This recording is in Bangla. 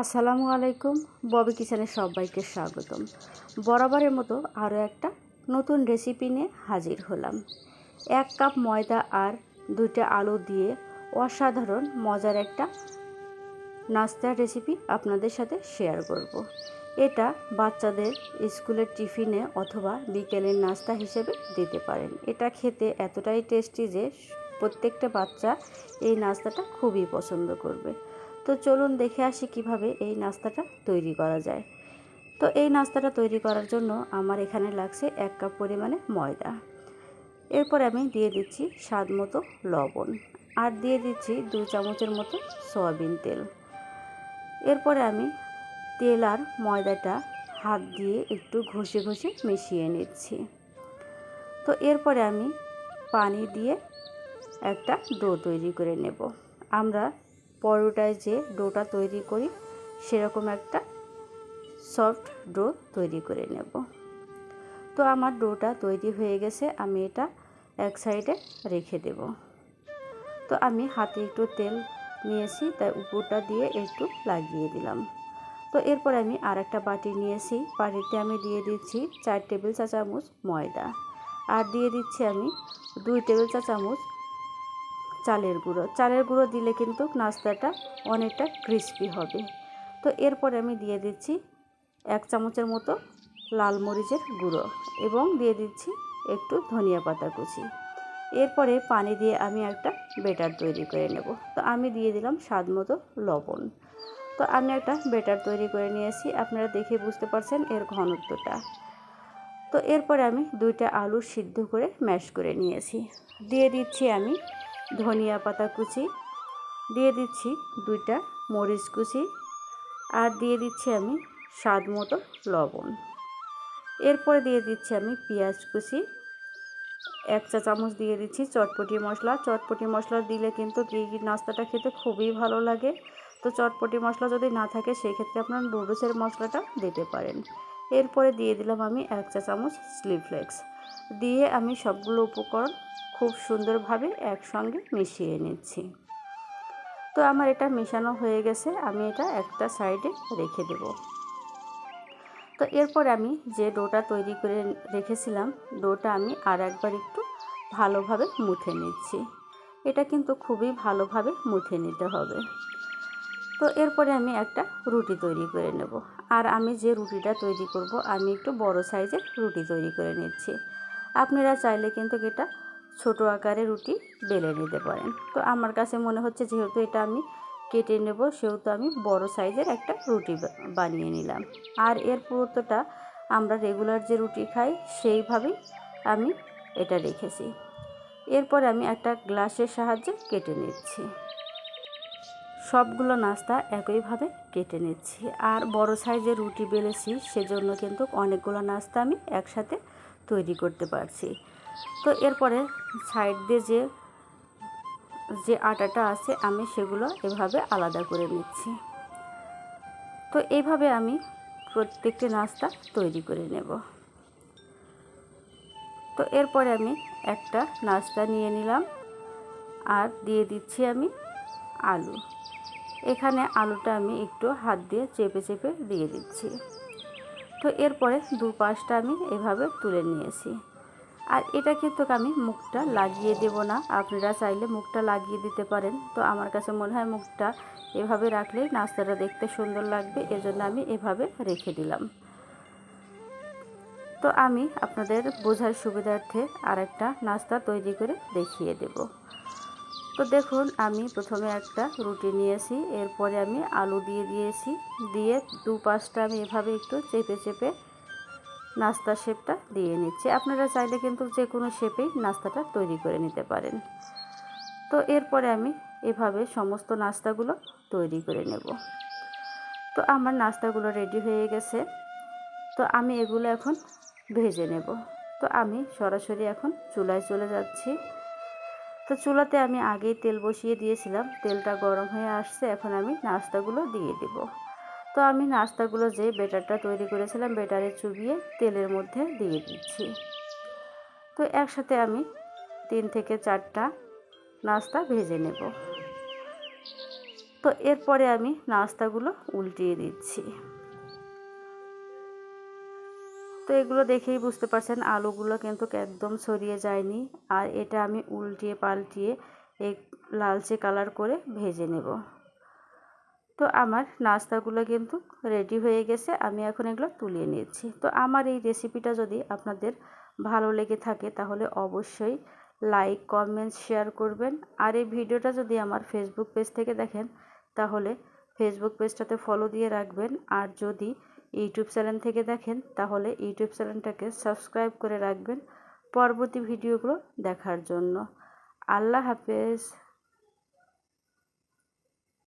আসসালামু আলাইকুম, ববি কিচেনে সবাইকে স্বাগতম। বরাবরের মতো আরও একটা নতুন রেসিপি নিয়ে হাজির হলাম। এক কাপ ময়দা আর দুইটা আলু দিয়ে অসাধারণ মজার একটা নাস্তার রেসিপি আপনাদের সাথে শেয়ার করব। এটা বাচ্চাদের স্কুলের টিফিনে অথবা বিকেলের নাস্তা হিসেবে দিতে পারেন। এটা খেতে এতটাই টেস্টি যে প্রত্যেকটা বাচ্চা এই নাস্তাটা খুবই পছন্দ করবে। তো চলুন দেখে আসি কীভাবে এই নাস্তাটা তৈরি করা যায়। তো এই নাস্তাটা তৈরি করার জন্য আমার এখানে লাগছে এক কাপ পরিমাণে ময়দা। এরপর আমি দিয়ে দিচ্ছি স্বাদ মতো লবণ আর দিয়ে দিচ্ছি দু চামচের মতো সয়াবিন তেল। এরপরে আমি তেল আর ময়দাটা হাত দিয়ে একটু ঘষে ঘষে মিশিয়ে নিচ্ছি। তো এরপরে আমি পানি দিয়ে একটা ডো তৈরি করে নেব। আমরা পরোটায় যে ডোটা তৈরি করি, সেরকম একটা সফট ডো তৈরি করে নেব। তো আমার ডোটা তৈরি হয়ে গেছে, আমি এটা এক সাইডে রেখে দেব। তো আমি হাতে একটু তেল নিয়েছি, তাই উপরটা দিয়ে একটু লাগিয়ে দিলাম। তো এরপর আমি আর একটা বাটি নিয়েছি, বাটিতে আমি দিয়ে দিচ্ছি চার টেবিল চা চামচ ময়দা। আর দিয়ে দিচ্ছি আমি দুই টেবিল চা চামচ চালের গুঁড়ো। চালের গুঁড়ো দিলে কিন্তু নাস্তাটা অনেকটা ক্রিস্পি হবে। তো এরপরে আমি দিয়ে দিচ্ছি এক চামচের মতো লাল মরিচের গুঁড়ো এবং দিয়ে দিচ্ছি একটু ধনিয়া পাতা কুচি। এরপরে পানি দিয়ে আমি একটা বেটার তৈরি করে নেব। তো আমি দিয়ে দিলাম স্বাদ মতো লবণ। তো আমি একটা বেটার তৈরি করে নিয়েছি। আপনারা দেখে বুঝতে পারছেন এর ঘনত্বটা। তো এরপরে আমি দুইটা আলু সিদ্ধ করে ম্যাশ করে নিয়েছি। দিয়ে দিচ্ছি আমি ধনিয়া পাতা কুচি, দিয়ে দিচ্ছি দুইটা মরিচ কুচি আর দিয়ে দিচ্ছি আমি স্বাদ মতো লবণ। এরপরে দিয়ে দিচ্ছি আমি পেঁয়াজ কুচি, এক চা চামচ দিয়ে দিচ্ছি চটপটি মশলা। চটপটি মশলা দিলে কিন্তু এই নাস্তাটা খেতে খুবই ভালো লাগে। তো চটপটি মশলা যদি না থাকে সেই ক্ষেত্রে আপনার নুডলসের মশলাটা দিতে পারেন। এরপরে দিয়ে দিলাম আমি এক চা চামচ স্লিভফ্লেক্স দিয়ে আমি সবগুলো উপকরণ খুব সুন্দরভাবে একসঙ্গে মিশিয়ে নিচ্ছি। তো আমার এটা মেশানো হয়ে গেছে, আমি এটা একটা সাইডে রেখে দেব। তো এরপর আমি যে ডোটা তৈরি করে রেখেছিলাম, ডোটা আমি আর একবার একটু ভালোভাবে মুথে নিচ্ছি। এটা কিন্তু খুবই ভালোভাবে মুথে নিতে হবে। তো এরপরে আমি একটা রুটি তৈরি করে নেব। আর আমি যে রুটিটা তৈরি করব, আমি একটু বড় সাইজের রুটি তৈরি করে নিচ্ছি। আপনারা চাইলে কিন্তু এটা ছোট আকারে রুটি বেলে নিতে পারেন। তো আমার কাছে মনে হচ্ছে যেহেতু এটা আমি কেটে নেব, সেহেতু আমি বড় সাইজের একটা রুটি বানিয়ে নিলাম। আর এর পুরোটা আমরা রেগুলার যে রুটি খাই, সেইভাবেই আমি এটা রেখেছি। এরপর আমি একটা গ্লাসের সাহায্যে কেটে নিচ্ছি। সবগুলো নাস্তা একইভাবে কেটে নিচ্ছি। আর বড় সাইজের রুটি বেলেছি, সেজন্য কিন্তু অনেকগুলো নাস্তা আমি একসাথে তৈরি করতে পারছি। তো এরপরে সাইড দিয়ে যে যে আটাটা আছে, আমি সেগুলো এভাবে আলাদা করে নিচ্ছি। তো এইভাবে আমি প্রত্যেকটি নাস্তা তৈরি করে নেব। তো এরপরে আমি একটা নাস্তা নিয়ে নিলাম। আর দিয়ে দিচ্ছি আমি আলু। এখানে আলুটা আমি একটু হাত দিয়ে চেপে চেপে দিয়ে দিচ্ছি। তো এরপরে দু পাশটা আমি এভাবে তুলে নিয়েছি। আর এটা কিন্তু আমি মুখটা লাগিয়ে দেব না। আপনারা চাইলে মুখটা লাগিয়ে দিতে পারেন। তো আমার কাছে মনে হয় মুখটা এভাবে রাখলে নাস্তাটা দেখতে সুন্দর লাগবে। এজন্য আমি এভাবে রেখে দিলাম। তো আমি আপনাদের বোঝার সুবিধার্থে আর একটা নাস্তা তৈরি করে দেখিয়ে দেব। তো দেখুন, আমি প্রথমে একটা রুটি নিয়েছি, এরপরে আমি আলু দিয়ে দিয়েছি, দিয়ে দু পাশটা আমি এভাবে একটু চেপে চেপে নাস্তা শেপটা দিয়ে নিচ্ছি। আপনারা চাইলে কিন্তু যে কোনো শেপেই নাস্তাটা তৈরি করে নিতে পারেন। তো এরপরে আমি এভাবে সমস্ত নাস্তাগুলো তৈরি করে নেব। তো আমার নাস্তাগুলো রেডি হয়ে গেছে। তো আমি এগুলো এখন ভেজে নেব। তো আমি সরাসরি এখন চুলায় চলে যাচ্ছি। তো চুলাতে আমি আগেই তেল বসিয়ে দিয়েছিলাম। তেলটা গরম হয়ে আসছে, এখন আমি নাস্তাগুলো দিয়ে দেবো। তো আমি নাস্তাগুলো যে বেটারটা তৈরি করেছিলাম বেটারে চুবিয়ে তেলের মধ্যে দিয়ে দিচ্ছি। তো একসাথে আমি তিন থেকে চারটা নাস্তা ভেজে নেব। তো এরপরে আমি নাস্তাগুলো উল্টিয়ে দিচ্ছি। তো এগুলো দেখেই বুঝতে পারছেন, আলুগুলো কিন্তু একদম ছড়িয়ে যায়নি। আর এটা আমি উল্টিয়ে পাল্টিয়ে এক লালচে কালার করে ভেজে নেব। তো আমার নাস্তাগুলো কিন্তু রেডি হয়ে গেছে, আমি এখন এগুলো তুলিয়ে নিচ্ছি। তো আমার এই রেসিপিটা যদি আপনাদের ভালো লেগে থাকে, তাহলে অবশ্যই লাইক কমেন্ট শেয়ার করবেন। আর এই ভিডিওটা যদি আমার ফেসবুক পেজ থেকে দেখেন, তাহলে ফেসবুক পেজটাতে ফলো দিয়ে রাখবেন। আর যদি ইউটিউব চ্যানেল থেকে দেখেন, তাহলে ইউটিউব চ্যানেলটাকে সাবস্ক্রাইব করে রাখবেন পরবর্তী ভিডিওগুলো দেখার জন্য। আল্লাহ হাফেজ।